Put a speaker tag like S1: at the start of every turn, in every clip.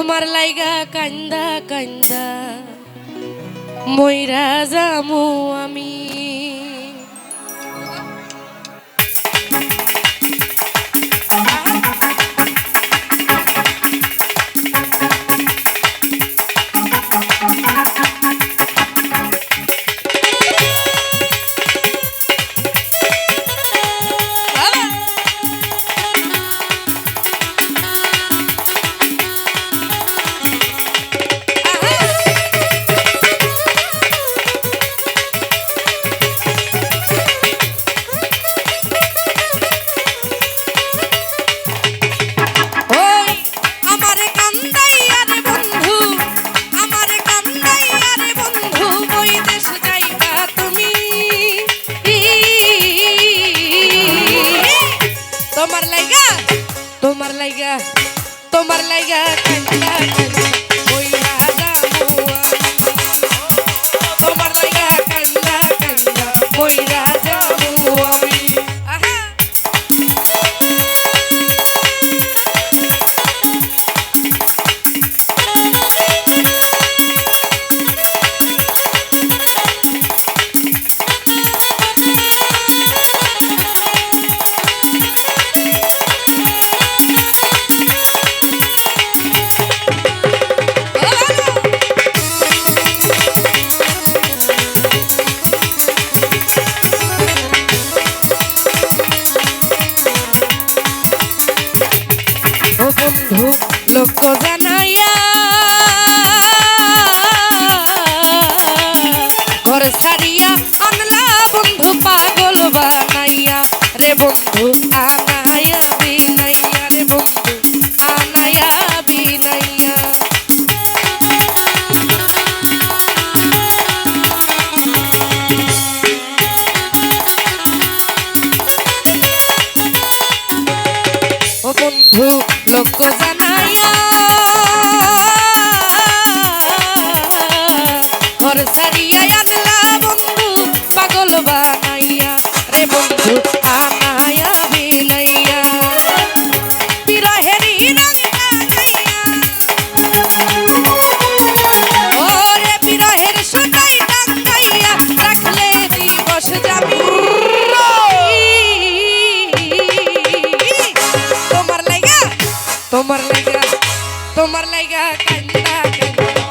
S1: তোমার লাইগা কান্দা কান্দা ময়রা যামু আমি। তোমার লাইগা কান্দা কান্দা লক্ষ্য জানাইয়া கண்ட கண்ட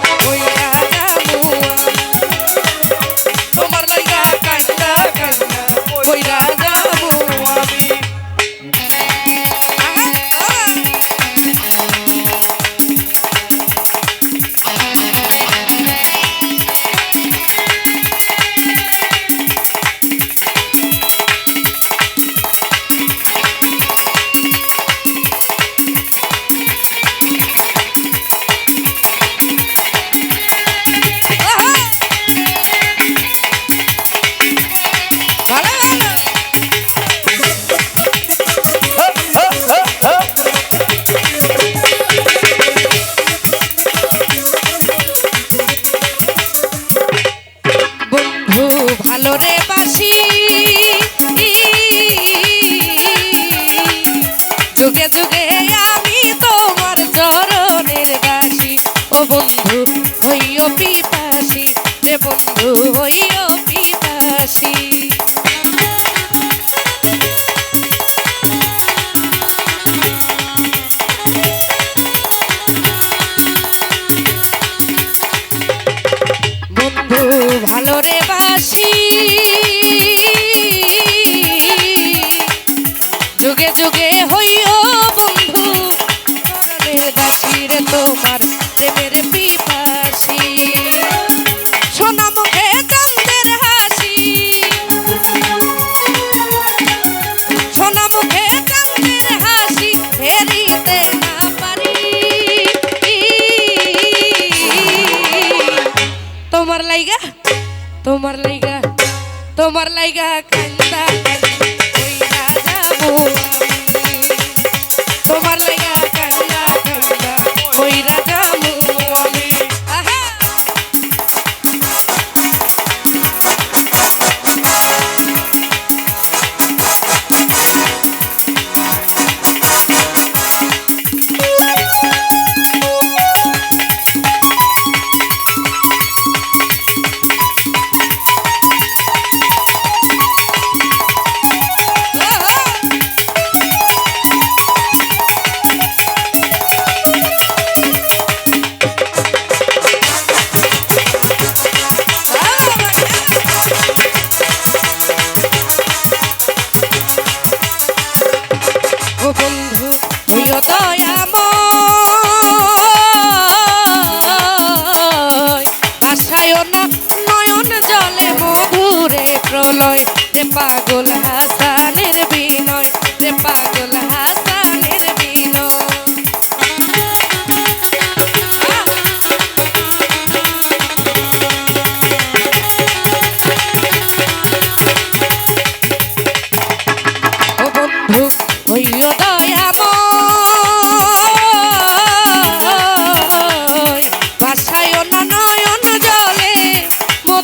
S1: বন্ধু হইও পিতাসী রে বন্ধু হইও পিতাসী। তোমার লাইগা তোমার লাইগা তোমার লাইগা কান্দা কান্দা যাব। নয়ন জলে বধুরে প্রলয় পাগল হাসানের বি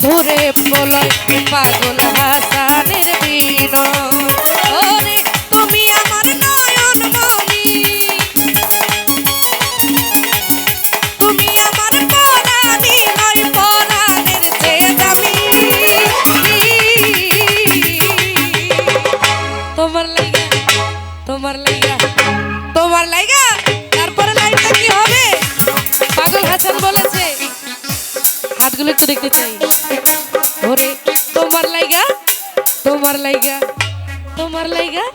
S1: মধুরে প্রলয় পাগল হাসানের বিনয় তোমার লাইগা তোমার লাইগা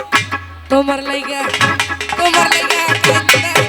S1: তোমার লাইগা তোমার লাইগা